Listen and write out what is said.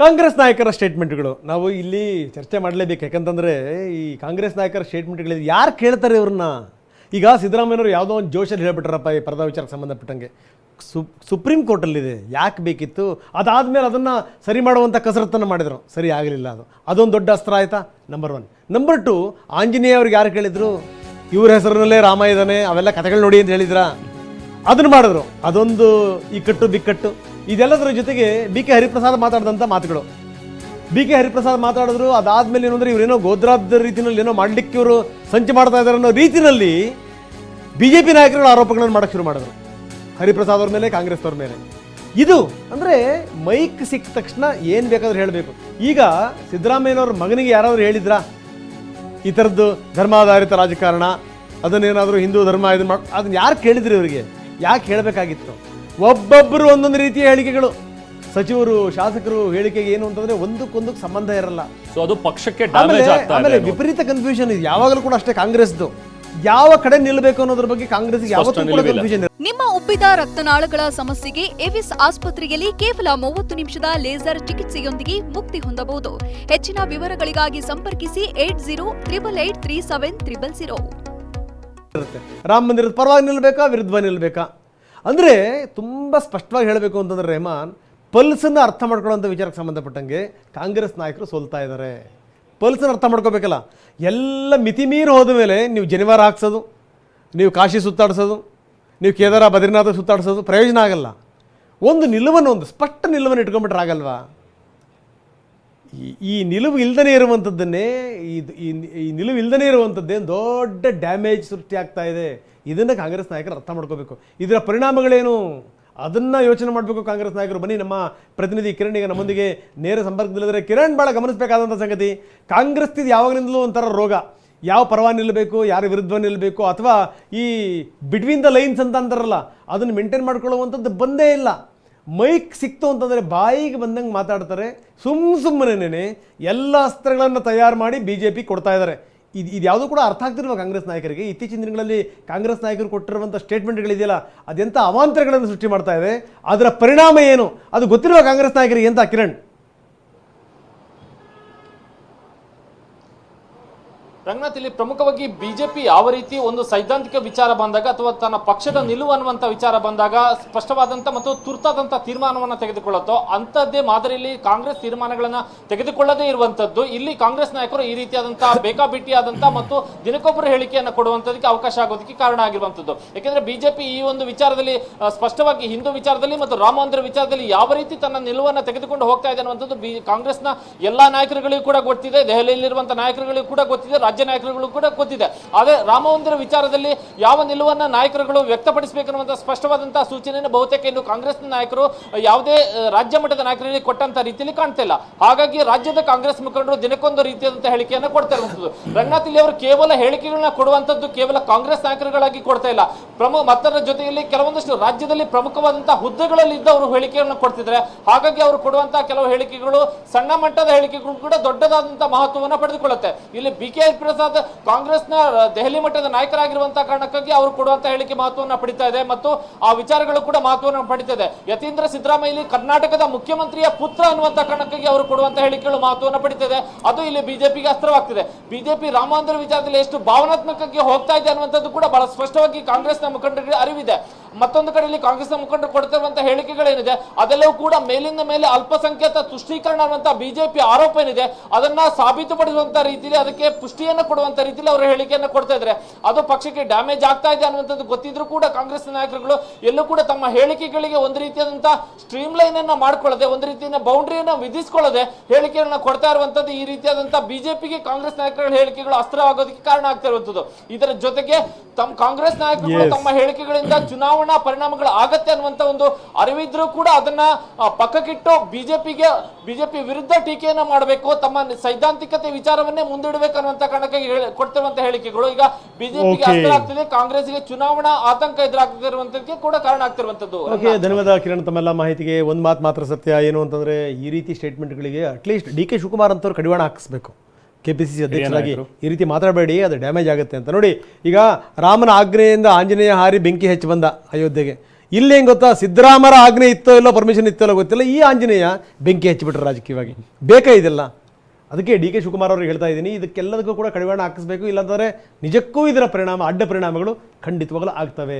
ಕಾಂಗ್ರೆಸ್ ನಾಯಕರ ಸ್ಟೇಟ್ಮೆಂಟ್ಗಳು ನಾವು ಇಲ್ಲಿ ಚರ್ಚೆ ಮಾಡಲೇಬೇಕು. ಯಾಕಂತಂದರೆ ಈ ಕಾಂಗ್ರೆಸ್ ನಾಯಕರ ಸ್ಟೇಟ್ಮೆಂಟ್ಗಳಿದೆ ಯಾರು ಕೇಳ್ತಾರೆ ಇವ್ರನ್ನ? ಈಗ ಸಿದ್ದರಾಮಯ್ಯವರು ಯಾವುದೋ ಒಂದು ಜೋಶಲ್ಲಿ ಹೇಳ್ಬಿಟ್ರಪ್ಪ ಈ ಪರದಾ ವಿಚಾರಕ್ಕೆ ಸಂಬಂಧಪಟ್ಟಂಗೆ. ಸು, ಸುಪ್ರೀಂ ಕೋರ್ಟಲ್ಲಿದೆ. ಯಾಕೆ ಬೇಕಿತ್ತು? ಅದಾದಮೇಲೆ ಅದನ್ನು ಸರಿ ಮಾಡುವಂಥ ಕಸರತ್ತನ್ನು ಮಾಡಿದರು. ಸರಿ ಆಗಲಿಲ್ಲ ಅದು. ಅದೊಂದು ದೊಡ್ಡ ಅಸ್ತ್ರ ಆಯಿತಾ? Number one number two Anjaneya ಅವ್ರಿಗೆ ಯಾರು ಕೇಳಿದ್ರು? ಇವ್ರ ಹೆಸರಿನಲ್ಲೇ ರಾಮ ಇದ್ದಾನೆ ಅವೆಲ್ಲ ಕಥೆಗಳು ನೋಡಿ ಅಂತ ಹೇಳಿದ್ರಾ? ಅದನ್ನು ಮಾಡಿದ್ರು. ಅದೊಂದು ಇಕ್ಕಟ್ಟು ಬಿಕ್ಕಟ್ಟು. ಇದೆಲ್ಲದರ ಜೊತೆಗೆ ಬಿ ಕೆ ಹರಿಪ್ರಸಾದ್ ಮಾತಾಡಿದಂಥ ಮಾತುಗಳು. ಬಿ ಕೆ ಹರಿಪ್ರಸಾದ್ ಮಾತಾಡಿದ್ರು, ಅದಾದ್ಮೇಲೆ ಏನು ಅಂದರೆ ಇವರೇನೋ ಗೋದ್ರಾದ ರೀತಿಯಲ್ಲಿ ಏನೋ ಮಾಡಲಿಕ್ಕೆ ಇವರು ಸಂಚು ಮಾಡ್ತಾ ಇದ್ದಾರೆ ಅನ್ನೋ ರೀತಿಯಲ್ಲಿ ಬಿ ಜೆ ಪಿ ನಾಯಕರುಗಳು ಆರೋಪಗಳನ್ನು ಮಾಡಕ್ಕೆ ಶುರು ಮಾಡಿದ್ರು. ಹರಿಪ್ರಸಾದ್ ಅವ್ರ ಮೇಲೆ, ಕಾಂಗ್ರೆಸ್ ಅವ್ರ ಮೇಲೆ. ಇದು ಅಂದರೆ ಮೈಕ್ ಸಿಕ್ಕ ತಕ್ಷಣ ಏನು ಬೇಕಾದ್ರೂ ಹೇಳಬೇಕು. ಈಗ ಸಿದ್ದರಾಮಯ್ಯನವ್ರ ಮಗನಿಗೆ ಯಾರಾದರೂ ಹೇಳಿದ್ರಾ? ಈ ಥರದ್ದು ಧರ್ಮಾಧಾರಿತ ರಾಜಕಾರಣ, ಅದನ್ನೇನಾದರೂ ಹಿಂದೂ ಧರ್ಮ ಇದನ್ನ ಮಾಡಿ ಅದನ್ನ ಯಾರು ಕೇಳಿದ್ರಿ ಇವರಿಗೆ? ಯಾಕೆ ಹೇಳಬೇಕಾಗಿತ್ತು? ಒಬ್ಬೊಬ್ಬರು ಒಂದೊಂದು ರೀತಿಯ ಹೇಳಿಕೆಗಳು. ಸಚಿವರು ಶಾಸಕರು ಹೇಳಿಕೆಗೆ ಏನು ಅಂತಂದ್ರೆ ಒಂದಕ್ಕೊಂದಕ್ಕೆ ಸಂಬಂಧ ಇರಲ್ಲ. ಸೊ ಅದು ಪಕ್ಷಕ್ಕೆ ಆಮೇಲೆ ಡ್ಯಾಮೇಜ್ ಆಗ್ತಾ ಆಮೇಲೆ ಇದೆ ವಿಪರೀತ ಕನ್ಫ್ಯೂಷನ್ ಇದೆ. ಯಾವಾಗಲೂ ಕೂಡ ಅಷ್ಟೇ ಕಾಂಗ್ರೆಸ್ದು. ಯಾವ ಕಡೆ ನಿಲ್ಲಬೇಕು ಅನ್ನೋದ್ರ ಬಗ್ಗೆ ಕಾಂಗ್ರೆಸ್ಗೆ ಯಾವತ್ತೂ ಕೂಡ ನಿಲುವಿಲ್ಲ. ಕನ್ಫ್ಯೂಷನ್ ನಿಮ್ಮ ಉಬ್ಬಿದ ರಕ್ತನಾಳಗಳ ಸಮಸ್ಯೆಗೆ ಎವಿಸ್ ಆಸ್ಪತ್ರೆಯಲ್ಲಿ ಕೇವಲ ಮೂವತ್ತು ನಿಮಿಷದ ಲೇಸರ್ ಚಿಕಿತ್ಸೆಯೊಂದಿಗೆ ಮುಕ್ತಿ ಹೊಂದಬಹುದು. ಹೆಚ್ಚಿನ ವಿವರಗಳಿಗಾಗಿ ಸಂಪರ್ಕಿಸಿ eight zero triple eight three seven triple zero. ಇರುತ್ತೆ. ರಾಮ ಮಂದಿರದ ಪರವಾಗಿ ನಿಲ್ಲಬೇಕಾ ವಿರುದ್ಧ ನಿಲ್ಲಬೇಕಾ ಅಂದರೆ ತುಂಬ ಸ್ಪಷ್ಟವಾಗಿ ಹೇಳಬೇಕು ಅಂತಂದ್ರೆ ರೆಹಮಾನ್ ಪಲ್ಸನ್ನು ಅರ್ಥ ಮಾಡ್ಕೊಳ್ಳೋಂಥ ವಿಚಾರಕ್ಕೆ ಸಂಬಂಧಪಟ್ಟಂಗೆ ಕಾಂಗ್ರೆಸ್ ನಾಯಕರು ಸೋಲ್ತಾ ಇದ್ದಾರೆ. ಪಲ್ಸನ್ನು ಅರ್ಥ ಮಾಡ್ಕೋಬೇಕಲ್ಲ? ಎಲ್ಲ ಮಿತಿ ಮೀರಿ ಹೋದ ಮೇಲೆ ನೀವು ಜನಿವಾರ ಹಾಕ್ಸೋದು, ನೀವು ಕಾಶಿ ಸುತ್ತಾಡಿಸೋದು, ನೀವು ಕೇದಾರ ಬದ್ರಿನಾಥ ಸುತ್ತಾಡಿಸೋದು ಪ್ರಯೋಜನ ಆಗಲ್ಲ. ಒಂದು ನಿಲುವನ್ನು, ಒಂದು ಸ್ಪಷ್ಟ ನಿಲುವನ್ನು ಇಟ್ಕೊಂಡ್ಬಿಟ್ರೆ ಆಗಲ್ವಾ? ಈ- ನಿಲುವು ಇಲ್ದನೇ ಇರುವಂಥದ್ದನ್ನೇ ಇದು ಈ ಈ ನಿಲುವು ಇಲ್ದನೇ ಇರುವಂಥದ್ದೇನು ದೊಡ್ಡ ಡ್ಯಾಮೇಜ್ ಸೃಷ್ಟಿ ಆಗ್ತಾ ಇದೆ. ಇದನ್ನು ಕಾಂಗ್ರೆಸ್ ನಾಯಕರು ಅರ್ಥ ಮಾಡ್ಕೋಬೇಕು. ಇದರ ಪರಿಣಾಮಗಳೇನು? ಅದನ್ನು ಯೋಚನೆ ಮಾಡಬೇಕು ಕಾಂಗ್ರೆಸ್ ನಾಯಕರು. ಬನ್ನಿ, ನಮ್ಮ ಪ್ರತಿನಿಧಿ ಕಿರಣ್ ಈಗ ನಮ್ಮೊಂದಿಗೆ ನೇರ ಸಂಪರ್ಕದಲ್ಲಿದ್ದರೆ. ಕಿರಣ್ ಭಾಳ ಗಮನಿಸಬೇಕಾದಂಥ ಸಂಗತಿ, ಕಾಂಗ್ರೆಸ್ ಇದು ಯಾವಾಗಲಿಂದಲೂ ಒಂಥರ ರೋಗ. ಯಾವ ಪರವಾಗಿ ನಿಲ್ಲಬೇಕು ಯಾರ ವಿರುದ್ಧ ನಿಲ್ಲಬೇಕು ಅಥವಾ ಈ ಬಿಟ್ವೀನ್ ದ ಲೈನ್ಸ್ ಅಂತ ಅಂತಾರಲ್ಲ, ಅದನ್ನು ಮೇಂಟೈನ್ ಮಾಡ್ಕೊಳ್ಳುವಂಥದ್ದು ಬಂದೇ ಇಲ್ಲ. ಮೈಕ್ ಸಿಕ್ತು ಅಂತಂದರೆ ಬಾಯಿಗೆ ಬಂದಂಗೆ ಮಾತಾಡ್ತಾರೆ. ಸುಮ್ಮ ಸುಮ್ಮನೆ ಎಲ್ಲ ಅಸ್ತ್ರಗಳನ್ನು ತಯಾರು ಮಾಡಿ ಬಿ ಜೆ ಪಿ ಕೊಡ್ತಾ ಇದ್ದಾರೆ ಇದು ಇದು ಯಾವುದೂ ಕೂಡ ಅರ್ಥ ಆಗ್ತಿರುವ ಕಾಂಗ್ರೆಸ್ ನಾಯಕರಿಗೆ. ಇತ್ತೀಚಿನ ದಿನಗಳಲ್ಲಿ ಕಾಂಗ್ರೆಸ್ ನಾಯಕರು ಕೊಟ್ಟಿರುವಂಥ ಸ್ಟೇಟ್ಮೆಂಟ್ಗಳಿದೆಯಲ್ಲ ಅದೆಂಥ ಅವಾಂತರಗಳನ್ನು ಸೃಷ್ಟಿ ಮಾಡ್ತಾ ಇದೆ, ಅದರ ಪರಿಣಾಮ ಏನು? ಅದು ಗೊತ್ತಿರುವ ಕಾಂಗ್ರೆಸ್ ನಾಯಕರಿಗೆ ಎಂತ ಕಿರಣ್? ರಂಗನಾಥ್ ಇಲ್ಲಿ ಪ್ರಮುಖವಾಗಿ ಬಿಜೆಪಿ ಯಾವ ರೀತಿ ಒಂದು ಸೈದ್ಧಾಂತಿಕ ವಿಚಾರ ಬಂದಾಗ ಅಥವಾ ತನ್ನ ಪಕ್ಷದ ನಿಲುವು ಅನ್ನುವಂಥ ವಿಚಾರ ಬಂದಾಗ ಸ್ಪಷ್ಟವಾದಂತ ಮತ್ತು ತುರ್ತಾದಂತ ತೀರ್ಮಾನವನ್ನು ತೆಗೆದುಕೊಳ್ಳುತ್ತೋ ಅಂಥದ್ದೇ ಮಾದರಿಯಲ್ಲಿ ಕಾಂಗ್ರೆಸ್ ತೀರ್ಮಾನಗಳನ್ನು ತೆಗೆದುಕೊಳ್ಳದೇ ಇರುವಂತದ್ದು ಇಲ್ಲಿ ಕಾಂಗ್ರೆಸ್ ನಾಯಕರು ಈ ರೀತಿಯಾದಂಥ ಬೇಕಾಬಿಟ್ಟಿಯಾದಂಥ ಮತ್ತು ದಿನಕ್ಕೊಬ್ಬರು ಹೇಳಿಕೆಯನ್ನು ಕೊಡುವಂತದಕ್ಕೆ ಅವಕಾಶ ಆಗೋದಕ್ಕೆ ಕಾರಣ ಆಗಿರುವಂತದ್ದು ಯಾಕೆಂದ್ರೆ ಬಿಜೆಪಿ ಈ ಒಂದು ವಿಚಾರದಲ್ಲಿ ಸ್ಪಷ್ಟವಾಗಿ ಹಿಂದೂ ವಿಚಾರದಲ್ಲಿ ಮತ್ತು ರಾಮ ಮಂದಿರ ವಿಚಾರದಲ್ಲಿ ಯಾವ ರೀತಿ ತನ್ನ ನಿಲುವನ್ನು ತೆಗೆದುಕೊಂಡು ಹೋಗ್ತಾ ಇದೆ ಅನ್ನುವಂಥದ್ದು ಬಿ, ಕಾಂಗ್ರೆಸ್ನ ಎಲ್ಲಾ ನಾಯಕರುಗಳಿಗೂ ಕೂಡ ಗೊತ್ತಿದೆ. ದೆಹಲಿಯಲ್ಲಿರುವಂಥ ನಾಯಕರುಗಳಿಗೂ ಕೂಡ ಗೊತ್ತಿದೆ. ರಾಜ್ಯ ನಾಯಕರುಗಳು ಕೂಡ ಗೊತ್ತಿದೆ ಆದರೆ ರಾಮ ಮಂದಿರ ವಿಚಾರದಲ್ಲಿ ಯಾವ ನಿಲುವನ್ನ ನಾಯಕರುಗಳು ವ್ಯಕ್ತಪಡಿಸಬೇಕನ್ನುವಂಥ ಸ್ಪಷ್ಟವಾದಂತಹ ಸೂಚನೆಯನ್ನು ಬಹುತೇಕ ಇನ್ನು ಕಾಂಗ್ರೆಸ್ನ ನಾಯಕರು, ಯಾವುದೇ ರಾಜ್ಯ ಮಟ್ಟದ ನಾಯಕರಿಗೆ ಕೊಟ್ಟಂತ ರೀತಿಯಲ್ಲಿ ಕಾಣ್ತಾ ಇಲ್ಲ ಹಾಗಾಗಿ ರಾಜ್ಯದ ಕಾಂಗ್ರೆಸ್ ಮುಖಂಡರು ದಿನಕ್ಕೊಂದು ರೀತಿಯಾದಂತಹ ಹೇಳಿಕೆಯನ್ನು ಕೊಡ್ತಾ ಇರುವಂಥದ್ದು. ರಂಗನಾಥ್ ಇಲ್ಲಿ ಅವರು ಕೇವಲ ಹೇಳಿಕೆಗಳನ್ನ ಕೊಡುವಂತದ್ದು ಕೇವಲ ಕಾಂಗ್ರೆಸ್ ನಾಯಕರುಗಳಾಗಿ ಕೊಡ್ತಾ ಇಲ್ಲ. ಪ್ರಮುಖ ಮತ್ತರ ಜೊತೆಯಲ್ಲಿ ಕೆಲವೊಂದಷ್ಟು ರಾಜ್ಯದಲ್ಲಿ ಪ್ರಮುಖವಾದಂತಹ ಹುದ್ದೆಗಳಲ್ಲಿ ಇದ್ದವರು ಹೇಳಿಕೆಯನ್ನು ಕೊಡ್ತಿದ್ದಾರೆ. ಹಾಗಾಗಿ ಅವರು ಕೊಡುವಂತಹ ಕೆಲವು ಹೇಳಿಕೆಗಳು ಸಣ್ಣ ಮಟ್ಟದ ಹೇಳಿಕೆಗಳು ಕೂಡ ದೊಡ್ಡದಾದಂತಹ ಮಹತ್ವವನ್ನು ಪಡೆದುಕೊಳ್ಳುತ್ತೆ. ಇಲ್ಲಿ ಬಿ ಕೆ ಪ್ರಸಾದ್ ಕಾಂಗ್ರೆಸ್ನ ದೆಹಲಿ ಮಟ್ಟದ ನಾಯಕರಾಗಿರುವಂತಹ ಕಾರಣಕ್ಕಾಗಿ ಅವರು ಕೊಡುವಂತಹ ಹೇಳಿಕೆ ಮಹತ್ವವನ್ನು ಪಡಿತಾ ಇದೆ ಮತ್ತು ಆ ವಿಚಾರಗಳು ಕೂಡ ಮಹತ್ವವನ್ನು ಪಡಿತಾ ಇದೆ. ಯತೀಂದ್ರ ಸಿದ್ದರಾಮಯ್ಯ ಕರ್ನಾಟಕದ ಮುಖ್ಯಮಂತ್ರಿಯ ಪುತ್ರ ಅನ್ನುವಂತ ಕಾರಣಕ್ಕಾಗಿ ಅವರು ಕೊಡುವಂತಹ ಹೇಳಿಕೆಗಳು ಮಹತ್ವವನ್ನು ಪಡಿತಾ ಇದೆ. ಅದು ಇಲ್ಲಿ ಬಿಜೆಪಿಗೆ ಅಸ್ತ್ರವಾಗ್ತಿದೆ. ಬಿಜೆಪಿ ರಾಮ ಮಂದಿರ ವಿಚಾರದಲ್ಲಿ ಎಷ್ಟು ಭಾವನಾತ್ಮಕವಾಗಿ ಹೋಗ್ತಾ ಇದೆ ಅನ್ನುವಂಥದ್ದು ಕೂಡ ಬಹಳ ಸ್ಪಷ್ಟವಾಗಿ ಕಾಂಗ್ರೆಸ್ನ நம்ம கண்டுக்கு ಮತ್ತೊಂದು ಕಡೆಯಲ್ಲಿ ಕಾಂಗ್ರೆಸ್ನ ಮುಖಂಡರು ಕೊಡ್ತಿರುವಂತಹ ಹೇಳಿಕೆಗಳೇನಿದೆ ಅದೆಲ್ಲವೂ ಕೂಡ ಮೇಲಿಂದ ಮೇಲೆ ಅಲ್ಪಸಂಖ್ಯಾತ ತುಷ್ಟೀಕರಣ ಅನ್ನುವಂತ ಬಿಜೆಪಿ ಆರೋಪ ಏನಿದೆ ಅದನ್ನ ಸಾಬೀತುಪಡಿಸುವಂತ ರೀತಿಯಲ್ಲಿ ಅದಕ್ಕೆ ಪುಷ್ಟಿಯನ್ನು ಕೊಡುವಂತ ರೀತಿಯಲ್ಲಿ ಅವರು ಹೇಳಿಕೆಯನ್ನು ಕೊಡ್ತಾ ಇದ್ದಾರೆ. ಅದು ಪಕ್ಷಕ್ಕೆ ಡ್ಯಾಮೇಜ್ ಆಗ್ತಾ ಇದೆ ಅನ್ನುವಂಥದ್ದು ಗೊತ್ತಿದ್ರು ಕೂಡ ಕಾಂಗ್ರೆಸ್ ನಾಯಕರುಗಳು ಎಲ್ಲೂ ಕೂಡ ತಮ್ಮ ಹೇಳಿಕೆಗಳಿಗೆ ಒಂದು ರೀತಿಯಾದಂತಹ ಸ್ಟ್ರೀಮ್ ಲೈನ್ ಅನ್ನ ಮಾಡ್ಕೊಳ್ಳದೆ ಒಂದು ರೀತಿಯ ಬೌಂಡ್ರಿಯನ್ನು ವಿಧಿಸಿಕೊಳ್ಳದೆ ಹೇಳಿಕೆಗಳನ್ನ ಕೊಡ್ತಾ ಇರುವಂತದ್ದು ಈ ರೀತಿಯಾದಂತಹ ಬಿಜೆಪಿಗೆ ಕಾಂಗ್ರೆಸ್ ನಾಯಕರ ಹೇಳಿಕೆಗಳು ಅಸ್ತ್ರವಾಗೋದಕ್ಕೆ ಕಾರಣ ಆಗ್ತಾ ಇರುವಂತದ್ದು ಇದರ ಜೊತೆಗೆ ತಮ್ಮ ಕಾಂಗ್ರೆಸ್ ನಾಯಕರು ತಮ್ಮ ಹೇಳಿಕೆಗಳಿಂದ ಚುನಾವಣಾ ಪರಿಣಾಮಗಳು ಆಗತ್ತೆ ಅನ್ನುವಂತ ಒಂದು ಅರಿವಿದ್ರೂ ಕೂಡ ಅದನ್ನ ಪಕ್ಕಕ್ಕಿಟ್ಟು ಬಿಜೆಪಿಗೆ ಬಿಜೆಪಿ ವಿರುದ್ಧ ಟೀಕೆಯನ್ನ ಮಾಡಬೇಕು ತಮ್ಮ ಸೈದ್ಧಾಂತಿಕತೆ ವಿಚಾರವನ್ನೇ ಮುಂದಿಡಬೇಕು ಅನ್ನುವಂತ ಕಾರಣಕ್ಕೆ ಕೊಡ್ತಿರುವಂತ ಹೇಳಿಕೆಗಳು. ಈಗ ಬಿಜೆಪಿಗೆ. ಅಸ್ತ್ರ ಆಗ್ತಿದೆ ಕಾಂಗ್ರೆಸ್ಗೆ ಚುನಾವಣಾ ಆತಂಕ ಎದುರಾಗ್ತಿರುವಂತಕ್ಕೆ ಕೂಡ ಕಾರಣ ಆಗ್ತಿರುವಂತದ್ದು. ಓಕೆ ಧನ್ಯವಾದ ಕಿರಣ್ ತಮ್ಮೆಲ್ಲ ಮಾಹಿತಿಗೆ. ಒಂದು ಮಾತು ಮಾತ್ರ ಸತ್ಯ ಏನು ಅಂತಂದ್ರೆ ಈ ರೀತಿ ಸ್ಟೇಟ್ಮೆಂಟ್ಗಳಿಗೆ at least D K Shivakumar ಅಂತವ್ರು ಕಡಿವಾಣ ಹಾಕಿಸ್ಬೇಕು. ಕೆ ಪಿ ಸಿ ಸಿ ಅಧ್ಯಕ್ಷರಾಗಿ ಈ ರೀತಿ ಮಾತಾಡಬೇಡಿ ಅದು ಡ್ಯಾಮೇಜ್ ಆಗುತ್ತೆ ಅಂತ. ನೋಡಿ ಈಗ ರಾಮನ ಆಜ್ಞೆಯಿಂದ ಆಂಜನೇಯ ಹಾರಿ ಬೆಂಕಿ ಹೆಚ್ಚು ಬಂದ ಅಯೋಧ್ಯೆಗೆ. ಇಲ್ಲಿ ಹೆಂಗೆ ಗೊತ್ತಾ? ಸಿದ್ದರಾಮರ ಆಜ್ಞೆ ಇತ್ತೋ ಇಲ್ಲೋ ಪರ್ಮಿಷನ್ ಇತ್ತೋ ಇಲ್ಲೋ ಗೊತ್ತಿಲ್ಲ. ಈ ಆಂಜನೇಯ ಬೆಂಕಿ ಹಚ್ಚಿಬಿಟ್ರೆ ರಾಜಕೀಯವಾಗಿ. ಬೇಕಾ ಇದೆಲ್ಲ? ಅದಕ್ಕೆ ಡಿ ಕೆ ಶಿವಕುಮಾರ್ ಅವ್ರಿಗೆ ಹೇಳ್ತಾ ಇದ್ದೀನಿ ಇದಕ್ಕೆಲ್ಲದಕ್ಕೂ ಕೂಡ ಕಡಿವಾಣ ಹಾಕಿಸ್ಬೇಕು. ಇಲ್ಲಾಂದರೆ ನಿಜಕ್ಕೂ ಇದರ ಪರಿಣಾಮ ಅಡ್ಡ ಪರಿಣಾಮಗಳು ಖಂಡಿತವಾಗಲೂ ಆಗ್ತವೆ.